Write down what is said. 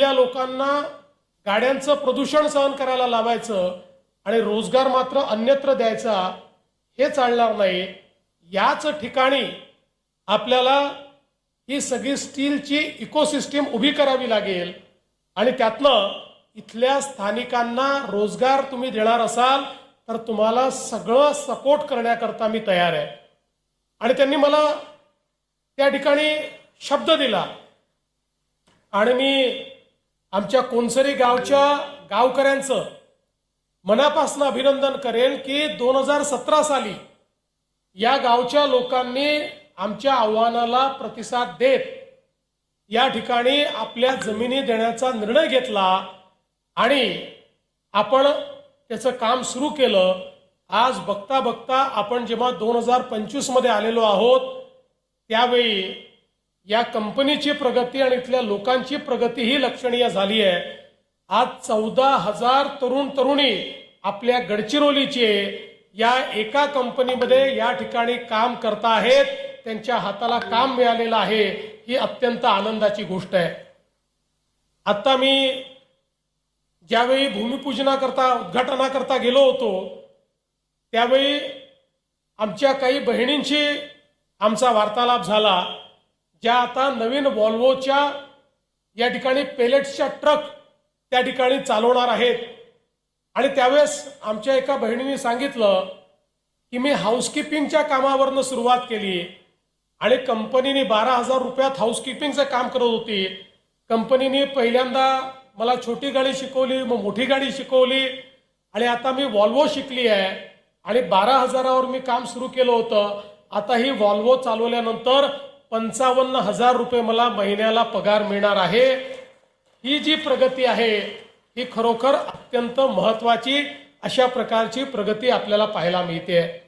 लोकांना गाड्यांचं प्रदूषण सहन करायला लावायचं आणि रोजगार मात्र अन्यत्र द्यायचा हे चालणार नाही. याच ठिकाणी आपल्याला ही सगळी स्टीलची इकोसिस्टीम उभी करावी लागेल आणि त्यातनं इथल्या स्थानिकांना रोजगार तुम्ही देणार असाल तर तुम्हाला सगळं सपोर्ट करण्याकरता मी तयार आहे. आणि त्यांनी मला त्या ठिकाणी शब्द दिला आणि मी आमच्या कोनसरी गावच्या गावकऱ्यांचं मनापासून अभिनंदन करेन की दोन हजार सतरा साली या गावच्या लोकांनी आमच्या आव्हानाला प्रतिसाद देत या ठिकाणी आपल्या जमिनी देण्याचा निर्णय घेतला आणि आपण त्याचं काम सुरू केलं. आज बघता बघता आपण जेव्हा दोन हजार पंचवीसमध्ये आलेलो आहोत त्यावेळी या कंपनीची प्रगती आणि इथल्या लोकांची प्रगती ही लक्षणीय झाली आहे. आज चौदा हजार तरुण तरुणी आपल्या गडचिरोलीचे या एका कंपनीमध्ये या ठिकाणी काम करता आहेत. त्यांच्या हाताला काम मिळालेलं आहे. ही अत्यंत आनंदाची गोष्ट आहे. आता मी ज्यावेळी भूमिपूजनाकरता उद्घाटनाकरता गेलो होतो त्यावेळी आमच्या काही बहिणींशी आमचा वार्तालाप झाला. ज्या आता नवीन वॉल्वोच्या या ठिकाणी पेलेट्सच्या ट्रक त्या ठिकाणी चालवणार आहेत. आणि त्यावेळेस आमच्या एका बहिणीने सांगितलं की मी हाऊसकीपिंगच्या कामावरनं सुरुवात केली आणि कंपनीने बारा हजार रुपयात हाऊसकीपिंगचं काम करत होती. कंपनीने पहिल्यांदा मला छोटी गाडी शिकवली मग मोठी गाडी शिकवली आणि आता मी वॉल्वो शिकली आहे. आणि बारा हजारावर मी काम सुरू केलं होतं. आता ही वॉल्वो चालवल्यानंतर पंचावन्न हजार रुपये मला महिन्याला पगार मिळणार आहे. ही जी प्रगती आहे ही खरोखर अत्यंत महत्त्वाची अशा प्रकारची प्रगती आपल्याला पाहायला मिळते.